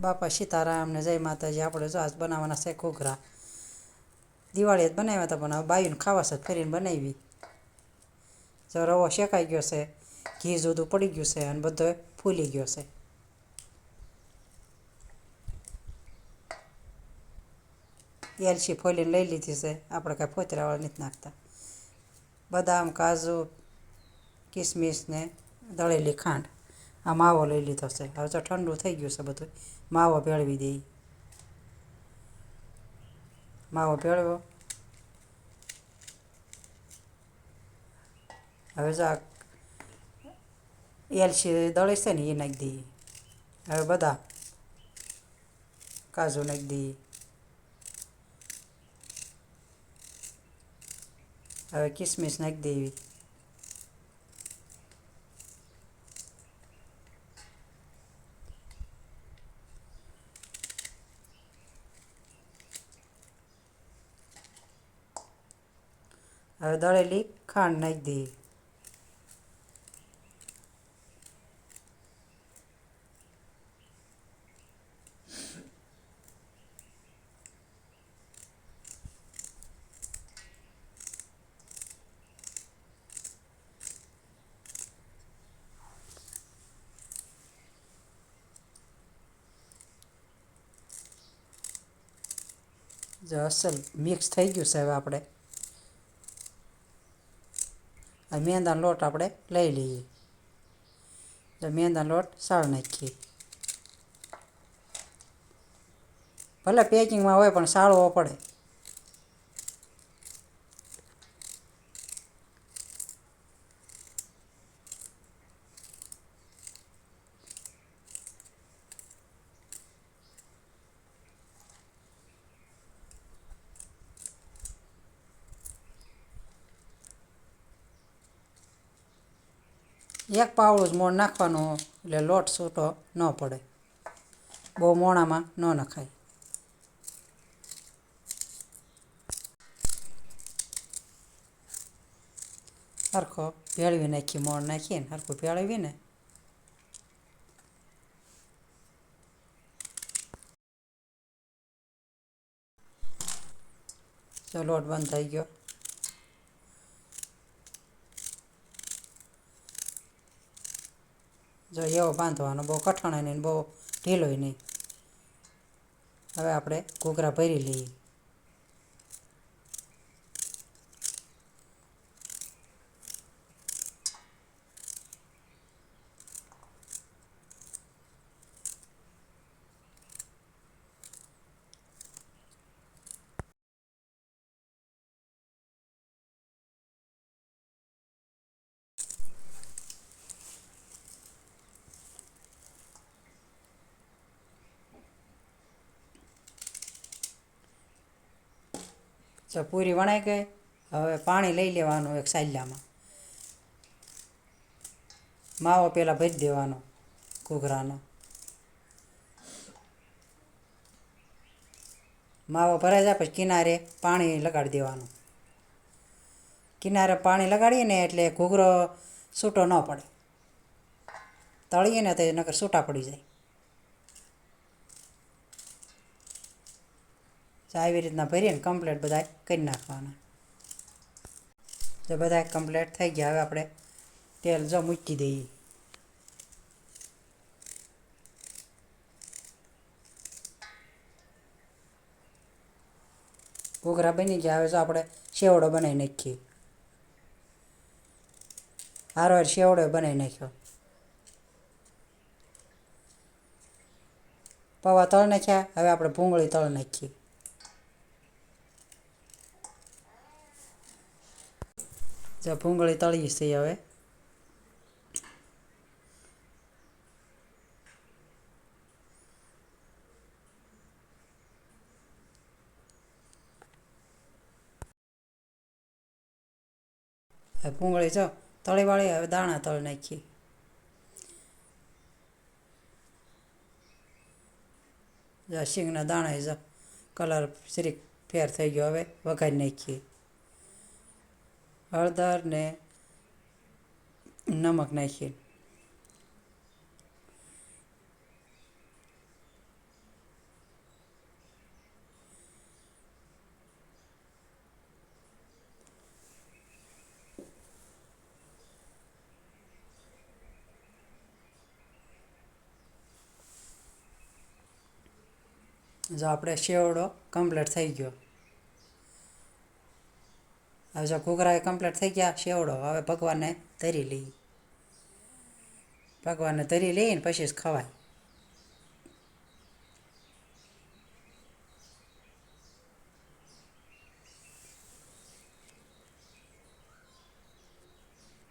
બાપા સીતારામને જય માતાજી, આપણે જો આજ બનાવવાના છે ઘૂઘરા. દિવાળીએ જ બનાવ્યા હતા, પણ હવે બાયુને ખાવા છે ફેરીને બનાવી. જો રવો શેકાઈ ગયો છે, ઘી જુદું પડી ગયું છે અને બધો ફૂલી ગયો છે. એલચી ફોલીને લઈ લીધી છે, આપણે કાંઈ ફોતરાવાળા નથી નાખતા. બદામ, કાજુ કિસમિસ ને દળેલી ખાંડ. આ માવો લઈ લીધો છે. હવે તો ઠંડુ થઈ ગયું છે બધું. માવો ભેળવી દઈ માવો ભેળવ્યો હવે જો આ એલચી દળે છે ને એ નાખી દઈએ. હવે બધા કાજુ નાખી દઈએ. હવે કિસમિસ નાખી દેવી. હવે દળેલી ખાંડ નાખી દઈએ. જો અસલ મિક્સ થઈ ગયું સાહેબ આપણે. મેંદાનો લોટ આપણે લઈ લઈએ. તો મેંદાનો લોટ સાળ નાખીએ. ભલે પેકિંગમાં હોય પણ સાળવો પડે. એક પાવડું જ મોણ નાખવાનું એટલે લોટ છૂટો ન પડે. બહુ મોણામાં ન નખાય. સરખો ભેળવી નાખી, મોણ નાખીને સરખું ભેળવીને. તો લોટ બંધ થઈ ગયો. જો એવો બાંધવાનો બહુ કઠણ નહીં બહુ ઢીલોય નહીં. હવે આપણે ઘૂઘરા ભરી લઈએ. જો પૂરી વણાઈ ગઈ. હવે પાણી લઈ લેવાનું એક સાયલામાં. માવો પહેલાં ભરી દેવાનો ઘૂઘરાનો. માવો ભરાઈ જાય પછી કિનારે પાણી લગાડી દેવાનું. કિનારે પાણી લગાડીએ ને એટલે ઘૂઘરો છૂટો ન પડે. તળીએ ને તો નકર છૂટા પડી જાય. તો આવી રીતના ભરીને કમ્પ્લેટ બધા કરી નાખવાના. તો બધા કમ્પ્લેટ થઈ ગયા, હવે આપણે તેલ જો મૂકી દઈએ. ઘોઘરા બની ગયા, હવે તો આપણે શેવડો બનાવી નાખીએ. હારો શેવડો બનાવી નાખ્યો. પૌવા તળ નાખ્યા, હવે આપણે ભૂંગળી તળ નાખીએ. જો ભૂંગળી તળી છે હવે ભૂંગળી જો તળી વાળી હવે દાણા તળ નાખીએ જો શીંગના દાણા જો કલર શ્રી ફેર થઈ ગયો હવે વઘારી નાખીએ હળદર ને નમક નાખીએ. જો આપણે શેવડો કમ્પ્લીટ થઈ ગયો. હવે જો ઘૂઘરા કમ્પ્લીટ થઈ ગયા, શેવડો. હવે ભગવાનને ધરી લઈએ. ભગવાનને ધરી લઈએ ને પછી જ ખવાય.